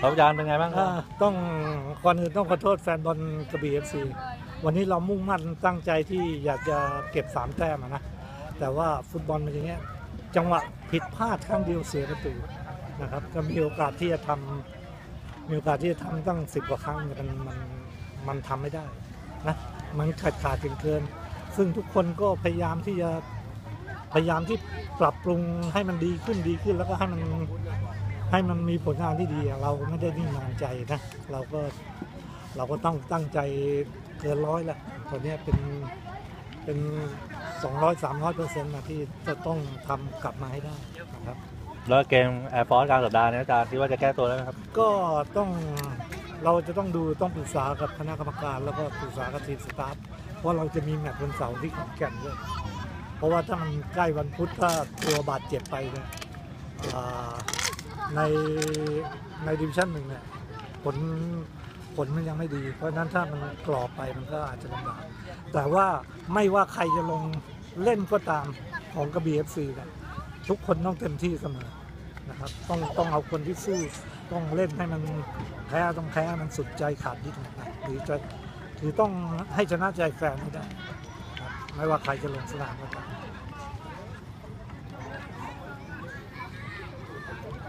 ครับอาจารย์เป็นไงบ้างครับ ต้องก่อนอื่นต้องขอโทษแฟนบอลกระบี่เอฟซีวันนี้เรามุ่งมั่นตั้งใจที่อยากจะเก็บสามแต้มอะนะ แต่ว่าฟุตบอลมันอย่างเงี้ยจังหวะผิดพลาดครั้งเดียวเสียประตูนะครับก็มีโอกาสที่จะทำมีโอกาสที่จะทำตั้งสิบกว่าครั้งเนี่ยมันมันมันทำไม่ได้นะมันขาดขาดเกินเกิน ซึ่งทุกคนก็พยายามที่จะพยายามที่ปรับปรุงให้มันดีขึ้นดีขึ้น แล้วก็ให้มัน ให้มันมีผลงานที่ดีอะเราไม่ได้นิ่งนอนใจนะเราก็เราก็ต้องตั้งใจเกินร้อยแล้วตอนเนี้ยเป็นเป็นสองร้อยสามร้อยเปอร์เซ็นต์นะที่จะต้องทำกลับมาให้ได้นะครับแล้วเกมแอร์ฟอร์สกลางสัปดาห์นี้อาจารย์คิดว่าจะแก้ตัวได้ไหมครับ ก็ต้องเราจะต้องดูต้องปรึกษากับคณะกรรมการ แล้วก็ปรึกษากับทีมสตาฟเพราะเราจะมีแมตช์วันเสาร์ที่ขอนแก่นด้วยเพราะว่าถ้ามันใกล้วันพุธถ้าตัวบาดเจ็บไปเนี่ยอ่า ในในดิวิชั่นหนึ่งเนี่ยผลผลมันยังไม่ดี เพราะฉะนั้นถ้ามันกรอบไปมันก็อาจจะลำบากแต่ว่าไม่ว่าใครจะลงเล่นก็ตามของกระบี่เอฟซีเนี่ยทุกคนต้องเต็มที่เสมอนะครับต้องต้องเอาคนที่สู้ต้องเล่นให้มันแพ้ต้องแพ้มันสุดใจขาดดิ้นนะหรือจะหรือต้องให้ชนะใจแฟนให้ได้ครับไม่ว่าใครจะลงสนามก็ตามโอเค